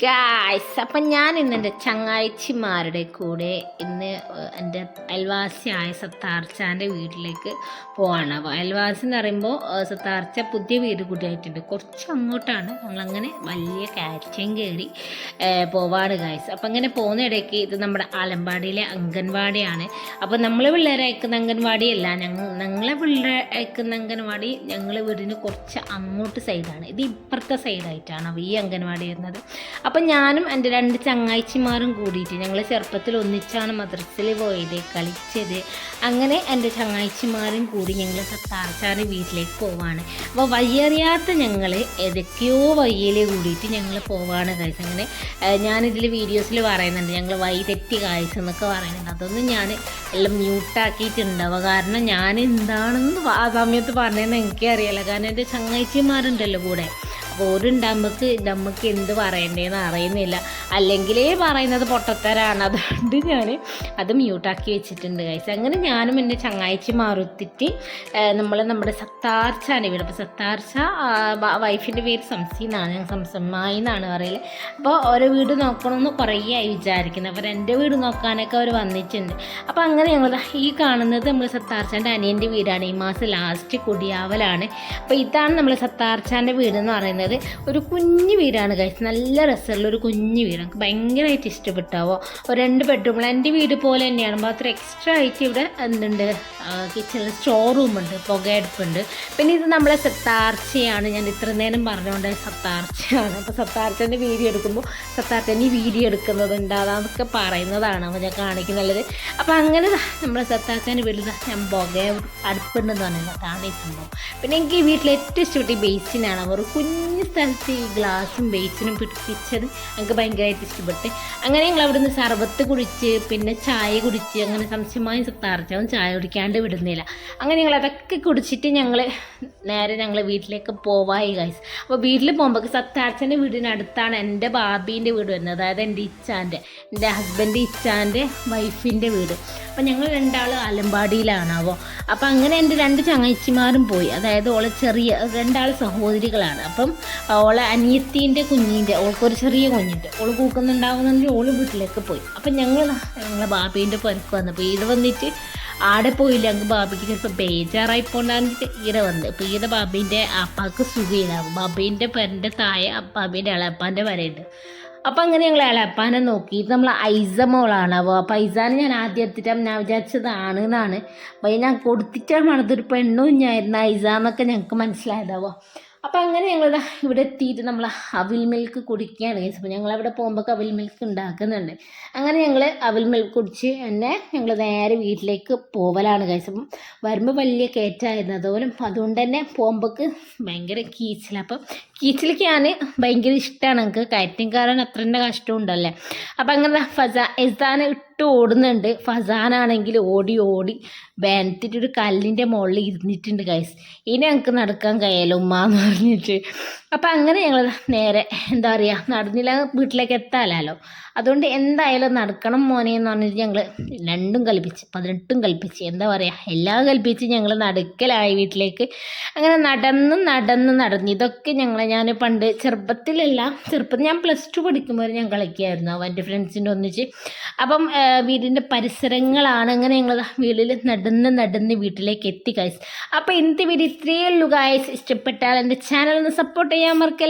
Guys അപ്പം ഞാൻ ഇന്ന് എന്റെ ചങ്ങായിച്ചിമാരുടെ കൂടെ ഇന്ന് എന്റെ അയൽവാസിയായ സത്താർച്ചാന്റെ വീട്ടിലേക്ക് പോവാണ്. അപ്പോൾ അയൽവാസി എന്ന് പറയുമ്പോൾ സത്താർച്ച പുതിയ വീട് കൂടിയായിട്ടുണ്ട്. കുറച്ച് അങ്ങോട്ടാണ്. ഞങ്ങളങ്ങനെ വലിയ കാറ്റയും കയറി പോവാണ് ഗായ്സ് അപ്പം അങ്ങനെ പോകുന്ന ഇടയ്ക്ക് ഇത് നമ്മുടെ ആലമ്പാടിയിലെ അംഗൻവാടിയാണ്. അപ്പോൾ നമ്മൾ പിള്ളേരെ അയക്കുന്ന അംഗൻവാടിയല്ല ഞങ്ങൾ ഞങ്ങളെ പിള്ളേരെ അയക്കുന്ന അംഗൻവാടി ഞങ്ങളെ വീടിന് കുറച്ച് അങ്ങോട്ട് സൈഡാണ് ഇത് ഇപ്പുറത്തെ സൈഡായിട്ടാണ് ഈ അംഗൻവാടി വരുന്നത്. അപ്പം ഞാനും എന്റെ രണ്ട് ചങ്ങാച്ചിമാരും കൂടിയിട്ട് ഞങ്ങൾ ചെറുപ്പത്തിൽ ഒന്നിച്ചാണ് മദ്രസയിൽ പോയത് കളിച്ചത്. അങ്ങനെ എന്റെ ചങ്ങാച്ചിമാരും കൂടി ഞങ്ങൾ സത്താർച്ചാറ് വീട്ടിലേക്ക് പോവാണ്. അപ്പോൾ വയ്യറിയാത്ത ഞങ്ങൾ ഏതൊക്കെയോ വയ്യയിൽ കൂടിയിട്ട് ഞങ്ങൾ പോവാണ് കാഴ്ച അങ്ങനെ ഞാനിതിൽ വീഡിയോസിൽ പറയുന്നുണ്ട്. ഞങ്ങൾ വൈ തെറ്റി കാഴ്ച എന്നൊക്കെ പറയുന്നുണ്ട്. അതൊന്നും ഞാൻ എല്ലാം മ്യൂട്ടാക്കിയിട്ടുണ്ടാവുക കാരണം ഞാൻ എന്താണെന്ന് ആ സമയത്ത് പറഞ്ഞതെന്ന് എനിക്കറിയില്ല. കാരണം എന്റെ ചങ്ങാച്ചിമാരുണ്ടല്ലോ കൂടെ. അപ്പോൾ ഓരുണ്ടാകുമ്പോൾക്ക് നമുക്ക് എന്ത് പറയണ്ടേന്ന് അറിയുന്നില്ല. അല്ലെങ്കിലേ പറയുന്നത് പൊട്ടത്തരാണ്. അതുകൊണ്ട് ഞാൻ അത് മ്യൂട്ടാക്കി വെച്ചിട്ടുണ്ട് കഴിച്ച് അങ്ങനെ ഞാനും എന്റെ ചങ്ങാഴ്ച മാറുത്തിട്ട് നമ്മൾ നമ്മുടെ സത്താർച്ചാണ് ഇവിടെ അപ്പോൾ സത്താർച്ച വൈഫിന്റെ പേര് സംസി എന്നാണ്. ഞാൻ സംസമ്മായി എന്നാണ് പറയൽ. അപ്പോൾ ഓരോ വീട് നോക്കണമെന്ന് കുറേ ആയി വിചാരിക്കുന്നത് അപ്പോൾ എന്റെ വീട് നോക്കാനൊക്കെ അവർ വന്നിട്ടുണ്ട്. അപ്പോൾ അങ്ങനെ ഞങ്ങൾ ഈ കാണുന്നത് നമ്മൾ സത്താർച്ചാന്റെ അനിയന്റെ വീടാണ്. ഈ മാസം ലാസ്റ്റ് കുടിയാവലാണ്. അപ്പോൾ ഇതാണ് നമ്മൾ സത്താർച്ചാന്റെ വീട് എന്ന് പറയുന്നത്. പറയുന്നത് ഒരു കുഞ്ഞു വീടാണ് കഴിച്ചത് നല്ല രസമുള്ള ഒരു കുഞ്ഞു വീട്. എനിക്ക് ഭയങ്കരമായിട്ട് ഇഷ്ടപ്പെട്ടാവോ. ഒരു രണ്ട് ബെഡ്റൂമുള്ള എന്റെ വീട് പോലെ തന്നെയാണ്. മാത്രം എക്സ്ട്രാ ആയിട്ട് ഇവിടെ എന്തുണ്ട്? കിച്ചണിൽ സ്റ്റോർ റൂമുണ്ട് പുകയടുപ്പുണ്ട് പിന്നെ ഇത് നമ്മളെ സത്താർച്ചയാണ്. ഞാൻ ഇത്ര നേരം പറഞ്ഞുകൊണ്ട് സത്താർച്ചയാണ്. അപ്പോൾ സത്താർച്ചേന്റെ വീഡിയോ എടുക്കുമ്പോൾ സത്താർച്ചേന്റെ വീഡിയോ എടുക്കുന്നത് ഉണ്ടാകാന്നൊക്കെ പറയുന്നതാണ് അപ്പോൾ ഞാൻ കാണിക്കുന്നുള്ളത്. അപ്പോൾ അങ്ങനെ നമ്മളെ സത്താർച്ചേന്റെ വീട്ടിൽ ഞാൻ പുക അടുപ്പുണ്ടെന്ന് പറഞ്ഞു കാണിക്കുമ്പോൾ പിന്നെ എനിക്ക് ഈ വീട്ടിൽ ഏറ്റവും ഇഷ്ടപ്പെട്ട ബേസിനാണ് അവർ കുഞ്ഞ് സ്ഥലത്ത് ഈ ഗ്ലാസും ബേസിനും പിടിപ്പിച്ചത് എനിക്ക് ഭയങ്കരമായിട്ട് ഇഷ്ടപ്പെട്ട്. അങ്ങനെ ഞങ്ങൾ അവിടുന്ന് സർബത്ത് കുടിച്ച് പിന്നെ ചായ കുടിച്ച് അങ്ങനെ സംശയമായി സത്താർച്ചവും ചായ കുടിക്കാണ്ട് വിടുന്നില്ല അങ്ങനെ ഞങ്ങൾ അതൊക്കെ കുടിച്ചിട്ട് ഞങ്ങൾ നേരെ ഞങ്ങൾ വീട്ടിലേക്ക് പോവായി ഗൈസ് അപ്പോൾ വീട്ടിൽ പോകുമ്പോൾ സത്താർച്ചന്റെ വീടിനടുത്താണ് എന്റെ ബാബീന്റെ വീട് വരുന്നത്. അതായത് എന്റെ ഇച്ചാന്റെ എന്റെ ഹസ്ബൻഡ് ഇച്ചാന്റെ വൈഫിന്റെ വീട്. അപ്പം ഞങ്ങൾ രണ്ടാൾ അലമ്പാടിയിലാണാവോ. അപ്പോൾ അങ്ങനെ എന്റെ രണ്ട് ചങ്ങച്ചിമാരും പോയി. അതായത് ഓളെ ചെറിയ രണ്ടാൾ സഹോദരികളാണ്. അപ്പം ഓളെ അനിയത്തീന്റെ കുഞ്ഞിന്റെ ഓൾക്കൊരു ചെറിയ കുഞ്ഞിന്റെ. ഓൾ കൂക്കുന്നുണ്ടാവുന്നെങ്കിൽ ഓൾ വീട്ടിലേക്ക് പോയി. അപ്പം ഞങ്ങൾ ഞങ്ങളെ ബാബീന്റെ പുരക്ക് വന്നപ്പോൾ ഇത് വന്നിട്ട് ആടെ പോയില്ല അങ്ങ് ബാബിക്ക് ചിലപ്പോൾ ബേജാറായി പോണ്ടാന്നിട്ട് ഇങ്ങനെ വന്ന്. അപ്പം ഇങ്ങനെ ബാബീന്റെ അപ്പാക്ക് സുഖയില്ല ബാബീന്റെ പെരന്റെ തായ ബാബീന്റെ ഇളപ്പാന്റെ വരയുണ്ട് അപ്പം അങ്ങനെ ഞങ്ങൾ ഇളപ്പാനെ നോക്കി. ഇത് നമ്മൾ ഐസ മോളാണ്. അപ്പോൾ അപ്പോൾ ഐസാനെ ഞാൻ ആദ്യം എത്തിയിട്ട് ഞാൻ വിചാരിച്ചതാണ് എന്നാണ്. അപ്പോൾ ഞാൻ കൊടുത്തിട്ടാണ് മണത്തൊരു പെണ്ണും ഞായിരുന്നു ഐസ എന്നൊക്കെ ഞങ്ങൾക്ക് മനസ്സിലായതാവോ അപ്പോൾ അങ്ങനെ ഞങ്ങൾ ഇവിടെ എത്തിയിട്ട് നമ്മൾ അവിൽ മിൽക്ക് കുടിക്കുകയാണ്. കേസ് അപ്പോൾ ഞങ്ങൾ അവിടെ പോകുമ്പോൾ അവിൽ മിൽക്ക് ഉണ്ടാക്കുന്നുണ്ട്. അങ്ങനെ ഞങ്ങൾ അവിൽ മിൽക്ക് കുടിച്ച് തന്നെ ഞങ്ങൾ നേരെ വീട്ടിലേക്ക് പോവലാണ് കഴിച്ചപ്പം വരുമ്പോൾ വലിയ കയറ്റായിരുന്നു അതുപോലെ. അതുകൊണ്ട് തന്നെ പോകുമ്പോൾക്ക് ഭയങ്കര കീച്ചിൽ അപ്പം കീച്ചിലേക്ക് ഞാൻ ഭയങ്കര ഇഷ്ടമാണ് എനിക്ക് കയറ്റം കാരണം അത്ര കഷ്ടമുണ്ടല്ലേ അപ്പം അങ്ങനെ ഫസ എസാനെ ഇട്ട് ഓടുന്നുണ്ട്. ഫസാനാണെങ്കിൽ ഓടി ഓടി. ബാനത്തിട്ട് ഒരു കല്ലിന്റെ മുകളിൽ ഇരുന്നിട്ടുണ്ട് കൈസ് ഇനി ഞങ്ങൾക്ക് നടക്കാൻ കഴിയല്ലോ ഉമ്മ എന്ന് പറഞ്ഞിട്ട്. അപ്പം അങ്ങനെ ഞങ്ങൾ നേരെ എന്താ പറയുക നടന്നില്ല വീട്ടിലേക്ക് എത്താലോ അതുകൊണ്ട് എന്തായാലും നടക്കണം മോനെ എന്ന് പറഞ്ഞിട്ട് ഞങ്ങൾ രണ്ടും കൽപ്പിച്ച് പതിനെട്ടും കൽപ്പിച്ച് എന്താ പറയുക എല്ലാം കൽപ്പിച്ച് ഞങ്ങൾ നടക്കലായി വീട്ടിലേക്ക്. അങ്ങനെ നടന്ന് നടന്ന് നടന്ന് ഇതൊക്കെ ഞങ്ങൾ ഞാൻ പണ്ട് ചെറുപ്പത്തിലല്ല ചെറുപ്പത്തിൽ ഞാൻ പ്ലസ് ടു പഠിക്കുമ്പോൾ ഞാൻ കളിക്കുമായിരുന്നു എന്റെ ഫ്രണ്ട്സിന്റെ ഒന്നിച്ച്. അപ്പം വീടിന്റെ പരിസരങ്ങളാണ് അങ്ങനെ ഞങ്ങൾ വീട്ടിൽ നടന്ന് നടന്ന് വീട്ടിലേക്ക് എത്തി ഗൈസ് അപ്പോൾ ഇന്നത്തെ വീട് ഇത്രയേ ഉള്ളൂ കായ് ഇഷ്ടപ്പെട്ടാൽ എന്റെ ചാനൽ ഒന്ന് സപ്പോർട്ട് ചെയ്യാൻ മറക്കല്ല